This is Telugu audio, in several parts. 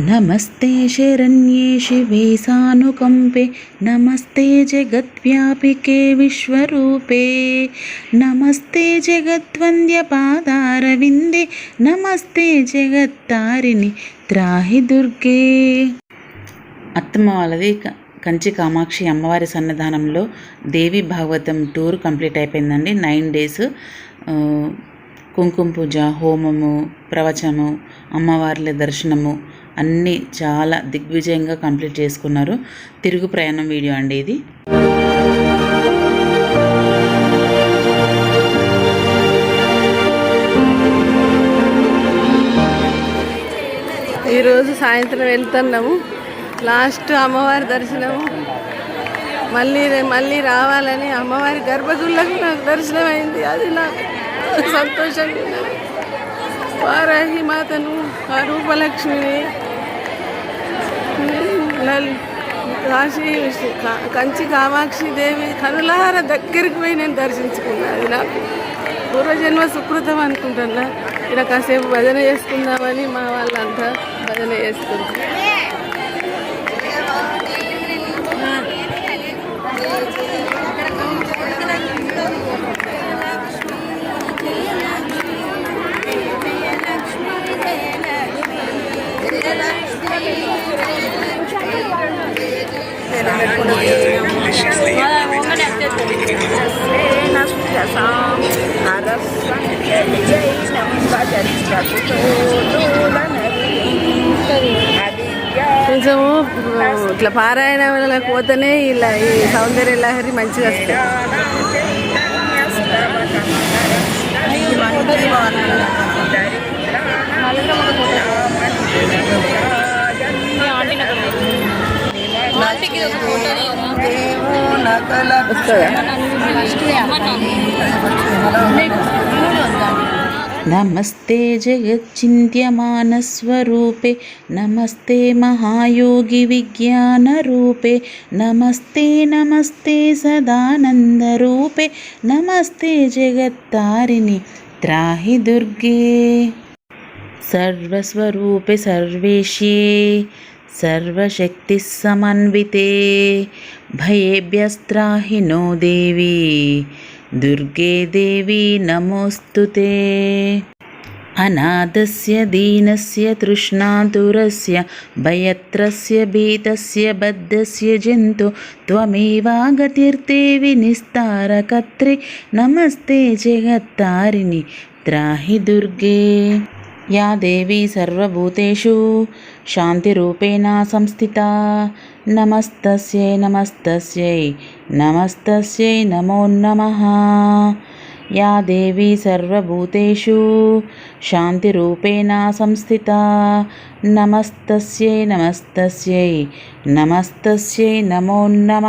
नमस्ते शरण्ये शिवे सानुकम्पे नमस्ते जगद्व्यापिके विश्वरूपे नमस्ते जगद्वन्द्यपादारविन्दे नमस्ते జగత్తారిణి త్రాహి దుర్గే అత్తమ్మ వాళ్ళది క- కంచి కామాక్షి అమ్మవారి సన్నిధానంలో దేవి భాగవతం టూర్ కంప్లీట్ అయిపోయిందండి నైన్ డేస్ ఆ, కుంకుమ పూజ హోమము ప్రవచనము అమ్మవార్ల దర్శనము అన్నీ చాలా దిగ్విజయంగా కంప్లీట్ చేసుకున్నారు. తిరుగు ప్రయాణం వీడియో అండి ఇది. ఈరోజు సాయంత్రం వెళ్తున్నాము. లాస్ట్ అమ్మవారి దర్శనము. మళ్ళీ మళ్ళీ రావాలని అమ్మవారి గర్భగుళ్ళకు నాకు దర్శనం అయింది అది నాకు సంతోషంగా వారాహి మాతను ఆ రూపలక్ష్మిని కాశీ కంచి కామాక్షి దేవి కనులార దగ్గరికి పోయి నేను దర్శించుకున్నా. అది నాకు పూర్వజన్మ సుకృతం అనుకుంటున్నా. ఇక్కడ కాసేపు భజన చేసుకుందామని మా వాళ్ళంతా భజన చేసుకుంటారు కొంచెము ఇట్లా పారాయణలకు పోతేనే ఇలా ఈ సౌందర్య లహరి మంచిగా వస్తుంది नमस्ते जगच्चिन्त्यमानस्वरूपे नमस्ते महायोगिविज्ञानरूपे नमस्ते नमस्ते सदानन्दरूपे नमस्ते जगत्तारिणि त्राहि दुर्गे सर्वस्वरूपे सर्वेश्ये सर्वशक्तिः समन्विते भयेभ्यस्त्राहि नो देवी दुर्गे देवी नमोऽस्तु ते अनाथस्य दीनस्य तृष्णातुरस्य भयत्रस्य भीतस्य बद्धस्य जन्तु त्वमेवागतिर्देवि निस्तारकर्त्रे नमस्ते जगत्तारिणि त्राहि दुर्गे या देवी सर्वभूतेषु శాంతిరూపేణ సంస్థిత నమస్తస్యై నమస్తస్యై నమస్తస్యై నమో నమ యా దేవి సర్వభూతేషు శాంతిరూపేణ సంస్థిత నమస్తస్యై నమస్తస్యై నమస్తస్యై నమో నమ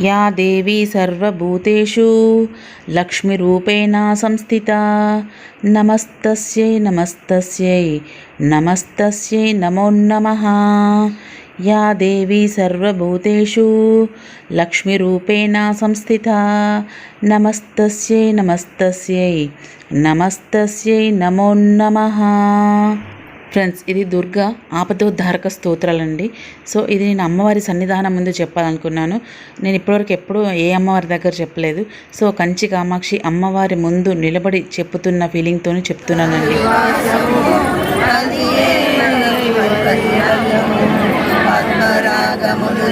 యా దేవీ సర్వభూతేషు లక్ష్మీరూపేణ సంస్థిత నమస్తస్యై నమస్తస్యై నమస్తస్యై నమో నమ. యా దేవీ సర్వభూతేషు లక్ష్మీరూపేణ సంస్థిత నమస్తస్యై నమస్తస్యై నమస్తస్యై నమో ఫ్రెండ్స్ ఇది దుర్గా ఆపదోద్ధారక స్తోత్రాలండి. సో ఇది నేను అమ్మవారి సన్నిధానం ముందు చెప్పాలనుకున్నాను. నేను ఇప్పటివరకు ఎప్పుడూ ఏ అమ్మవారి దగ్గర చెప్పలేదు. సో కంచి కామాక్షి అమ్మవారి ముందు నిలబడి చెప్పుతున్న ఫీలింగ్తో చెప్తున్నానండి. పద్మరాగములు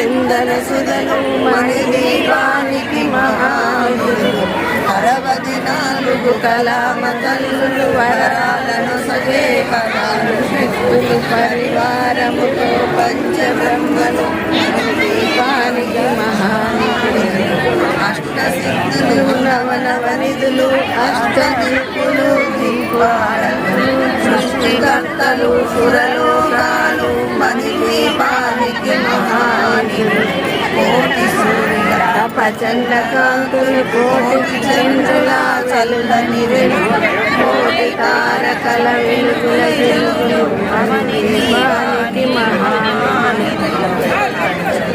చందన సుధను మణిదీపానికి మహాదులు అరవది నాలుగు కళామ తల్లులు వరాలను సజే పదాలు శక్తులు పరివారముతో పంచబ్రహ్మను దీపానికి మహానిధులు అష్ట సిద్ధులు నవనవనిధులు అష్ట దిక్కులు దీపాలను సృష్టికర్తలు సురలోకాలు మణి దీపాలు కోటి సూర్య ప్రచండ కాంతులు కోటి చంద్రుల చలులని వెలుగు కోటి తారకల వెలుగుల వెలుగులు మణి మహాని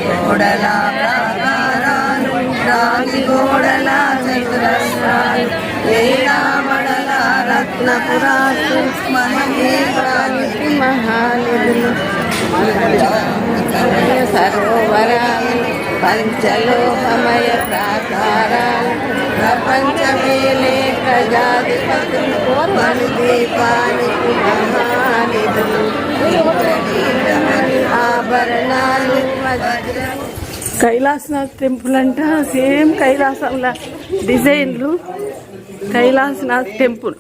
గోడల ప్రాకారాలు రాగి గోడల చతురస్రాలు వేలామడల రత్నపురాసు మనీపానికి మహానిధులు సరోవరాలు పంచలోహమయ ప్రాకారాలు ప్రపంచమేలే ప్రజాధిపతులు మహానిధులు ఆభరణాలు కైలాసనాథ్ టెంపుల్ అంట. సేమ్ కైలాసంలా డిజైన్లు. కైలాసనాథ్ టెంపుల్.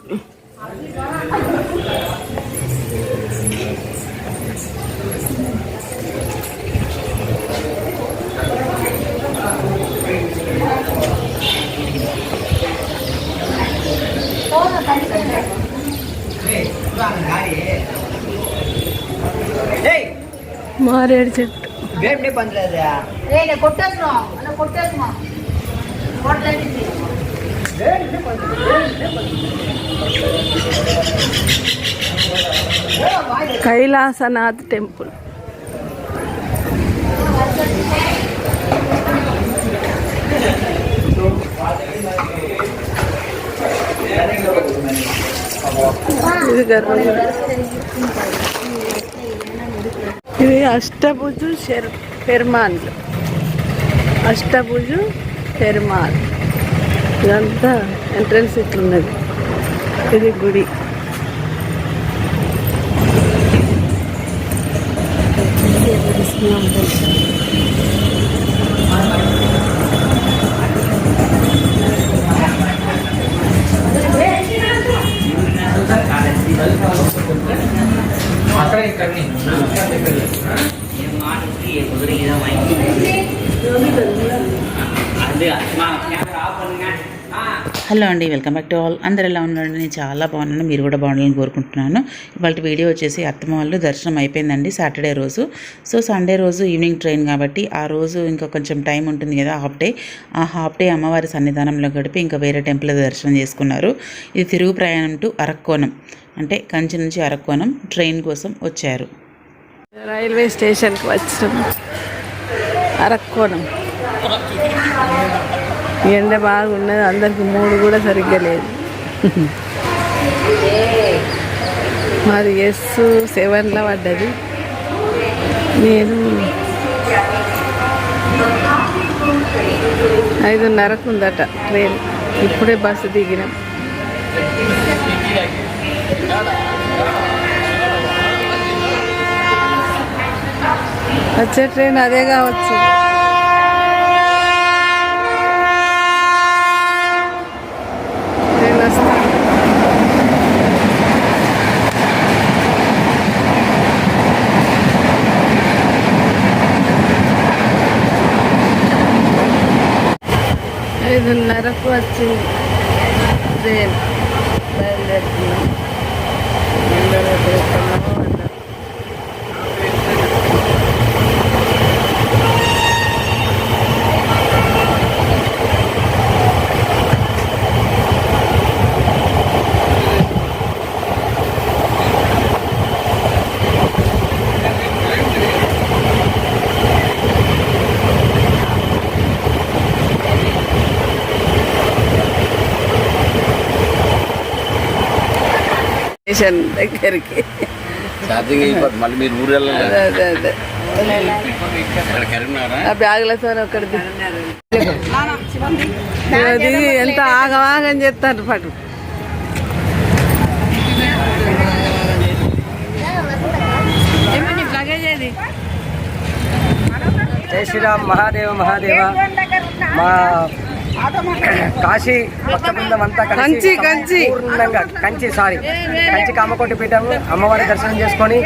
மாறி அடிச்சிட்டு. எப்படி பண்றாரு? பண்றது? கைலாசநாத் டெம்பிள் இது கர்ப்பம் ఇది అష్టభుజు షెర్ పెర్మాన్లు అష్టభుజు పెర్మాన్ ఇదంతా ఎంట్రన్స్ ఇట్లున్నది. ఇది గుడి. என் மாட்டுக்கு என் குதிரைக்கு தான் வாங்கி அது அம்மா ஆ. హలో అండి వెల్కమ్ బ్యాక్ టు ఆల్. అందరు ఎలా ఉన్నాడు నేను చాలా బాగున్నాను. మీరు కూడా బాగుండాలని కోరుకుంటున్నాను. ఇవాళ వీడియో వచ్చేసి అత్తమ్మ వాళ్ళు దర్శనం అయిపోయిందండి సాటర్డే రోజు. సో సండే రోజు ఈవినింగ్ ట్రైన్ కాబట్టి ఆ రోజు ఇంకా కొంచెం టైం ఉంటుంది కదా హాఫ్ డే. ఆ హాఫ్ డే అమ్మవారి సన్నిధానంలో గడిపి ఇంకా వేరే టెంపుల్ దర్శనం చేసుకున్నారు. ఇది తిరుగు ప్రయాణం టు అరక్కోణం. అంటే కంచి నుంచి అరక్కోణం ట్రైన్ కోసం వచ్చారు. రైల్వే స్టేషన్కి వచ్చినాం అరక్కోణం. ఎండ బాగున్నది అందరికి మూడు కూడా సరిగ్గా లేదు. మరి ఎస్ సెవెన్లో పడ్డది. నేను ఐదున్నరకు ఉందట ట్రైన్. ఇప్పుడే బస్సు దిగినాం. వచ్చే ట్రైన్ అదే కావచ్చు ట్రైన్ వస్తా ఐదున్నరకు వచ్చింది ట్రైన్ బయలుదేరుతున్నాం అందరూ ఎక్కడ ఎక్కడున్నామో అందరూ. స్టేషన్ దగ్గరికి. ఛార్జింగ్ అయిపోతుంది. మళ్ళీ మీరు ఊరు వెళ్ళలేదు అదే అదే ఆ బ్యాగులతో ఒకటి అది ఎంత ఆగమాగం చేస్తారు పటు. జై శ్రీరామ్ మహాదేవ మహాదేవ. మా కాశీ భక్త బృందం అంతా కంచి, కంచి. పూర్ణంగా కంచి సారీ కంచి కామకోటి పీఠం అమ్మవారి దర్శనం చేసుకొని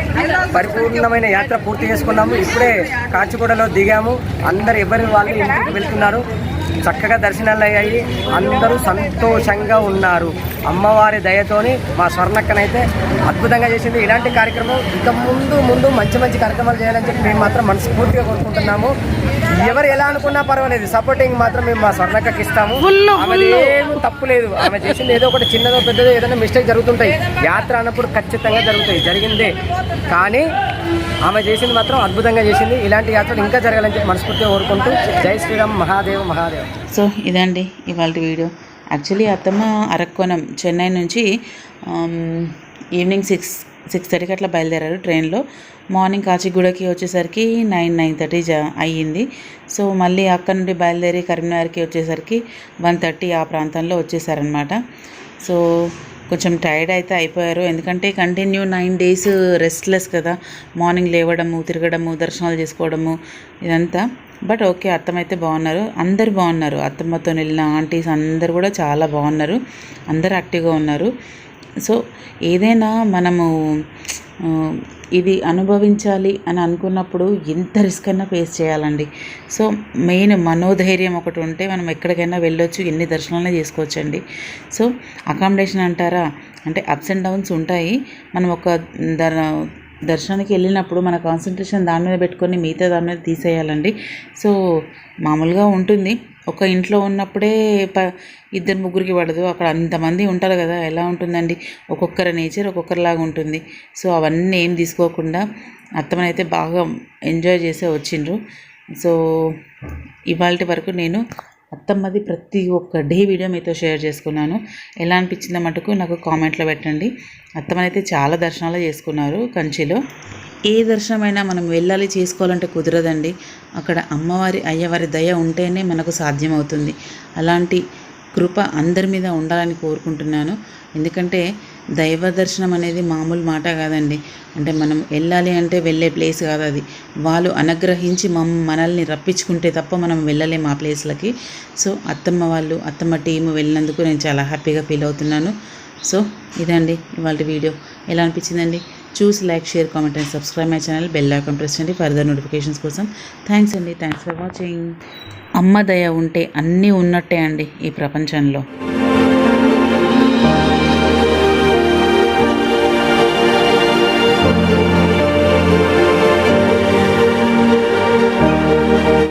పరిపూర్ణమైన యాత్ర పూర్తి చేసుకున్నాము. ఇప్పుడే కాచిగూడలో దిగాము. అందరు ఎవరి వాళ్ళు ఇంటికి వెళ్తున్నారు. చక్కగా దర్శనాలు అయ్యాయి. అందరూ సంతోషంగా ఉన్నారు. అమ్మవారి దయతోని మా స్వర్ణక్కనైతే అద్భుతంగా చేసింది. ఇలాంటి కార్యక్రమం ఇక ముందు ముందు మంచి మంచి కార్యక్రమాలు చేయాలని చెప్పి మేము మాత్రం మనస్ఫూర్తిగా కోరుకుంటున్నాము. ఎవరు ఎలా అనుకున్నా పర్వాలేదు. సపోర్టింగ్ మాత్రం మేము మా స్వర్ణక్కకి ఇస్తాము. తప్పు లేదు. ఆమె చేసింది ఏదో ఒకటి చిన్నదో పెద్దదో ఏదైనా మిస్టేక్ జరుగుతుంటాయి. యాత్ర అన్నప్పుడు ఖచ్చితంగా జరుగుతాయి. జరిగిందే. కానీ ఆమె చేసింది మాత్రం అద్భుతంగా చేసింది. ఇలాంటి యాత్రలు ఇంకా జరగాలని చెప్పి మనస్ఫూర్తిగా కోరుకుంటూ జై శ్రీరామ్ మహాదేవ్ మహాదేవ్. సో ఇదండి ఇవాళ వీడియో. యాక్చువల్లీ అత్తమ్మ అరక్కోణం చెన్నై నుంచి ఈవినింగ్ సిక్స్ సిక్స్ థర్టీకి అట్లా బయలుదేరారు ట్రైన్లో. మార్నింగ్ కాచిగూడకి వచ్చేసరికి నైన్ నైన్ థర్టీ జా అయ్యింది. సో మళ్ళీ అక్కడ నుండి బయలుదేరి కరీంనగర్కి వచ్చేసరికి వన్ థర్టీ ఆ ప్రాంతంలో వచ్చేసారనమాట సో కొంచెం టైర్డ్ అయితే అయిపోయారు. ఎందుకంటే కంటిన్యూ నైన్ డేస్ రెస్ట్లెస్ కదా. మార్నింగ్ లేవడము తిరగడము దర్శనాలు చేసుకోవడము ఇదంతా. బట్ ఓకే అత్తమైతే బాగున్నారు. అందరు బాగున్నారు. అత్తమ్మతో వెళ్ళిన ఆంటీస్ అందరు కూడా చాలా బాగున్నారు. అందరు యాక్టివ్గా ఉన్నారు. సో ఏదైనా మనము ఇది అనుభవించాలి అని అనుకున్నప్పుడు ఎంత రిస్క్ అయినా ఫేస్ చేయాలండి. సో మెయిన్ మనోధైర్యం ఒకటి ఉంటే మనం ఎక్కడికైనా వెళ్ళొచ్చు ఎన్ని దర్శనాలనే చేసుకోవచ్చండి. సో అకామిడేషన్ అంటారా? అంటే అప్స్ అండ్ డౌన్స్ ఉంటాయి. మనం ఒక దర్ దర్శనానికి వెళ్ళినప్పుడు మన కాన్సన్ట్రేషన్ దాని మీద పెట్టుకొని మిగతా దాని మీద తీసేయాలండి. సో మామూలుగా ఉంటుంది. ఒక ఇంట్లో ఉన్నప్పుడే ప ఇద్దరు ముగ్గురికి పడదు. అక్కడ అంతమంది ఉంటారు కదా ఎలా ఉంటుందండి? ఒక్కొక్కరి నేచర్ ఒక్కొక్కరిలాగా ఉంటుంది. సో అవన్నీ ఏం తీసుకోకుండా అత్తమనైతే బాగా ఎంజాయ్ చేసే వచ్చిండ్రు. సో ఇవాళ వరకు నేను అత్తమ్మది ప్రతి ఒక్క డే వీడియో మీతో షేర్ చేసుకున్నాను. ఎలా అనిపించిందో మటుకు నాకు కామెంట్లో పెట్టండి. అత్తమ్మనైతే చాలా దర్శనాలు చేసుకున్నారు కంచిలో. ఏ దర్శనమైనా మనం వెళ్ళాలి చేసుకోవాలంటే కుదరదండి. అక్కడ అమ్మవారి అయ్యవారి దయ ఉంటేనే మనకు సాధ్యమవుతుంది. అలాంటి కృప అందరి మీద ఉండాలని కోరుకుంటున్నాను. ఎందుకంటే దైవ దర్శనం అనేది మామూలు మాట కాదండి. అంటే మనం వెళ్ళాలి అంటే వెళ్ళే ప్లేస్ కాదు అది. వాళ్ళు అనుగ్రహించి మమ్ మనల్ని రప్పించుకుంటే తప్ప మనం వెళ్ళలేము ఆ ప్లేస్లకి. సో అత్తమ్మ వాళ్ళు అత్తమ్మ టీము వెళ్ళినందుకు నేను చాలా హ్యాపీగా ఫీల్ అవుతున్నాను. సో ఇదండి ఇవాళ వీడియో. ఎలా అనిపించిందండి? చూసి like share comment and subscribe my channel bell icon press చేయండి. ఫర్దర్ నోటిఫికేషన్స్ కోసం. థ్యాంక్స్ అండి. థ్యాంక్స్ ఫర్ వాచింగ్ అమ్మ దయ ఉంటే అన్నీ ఉన్నట్టే అండి ఈ ప్రపంచంలో.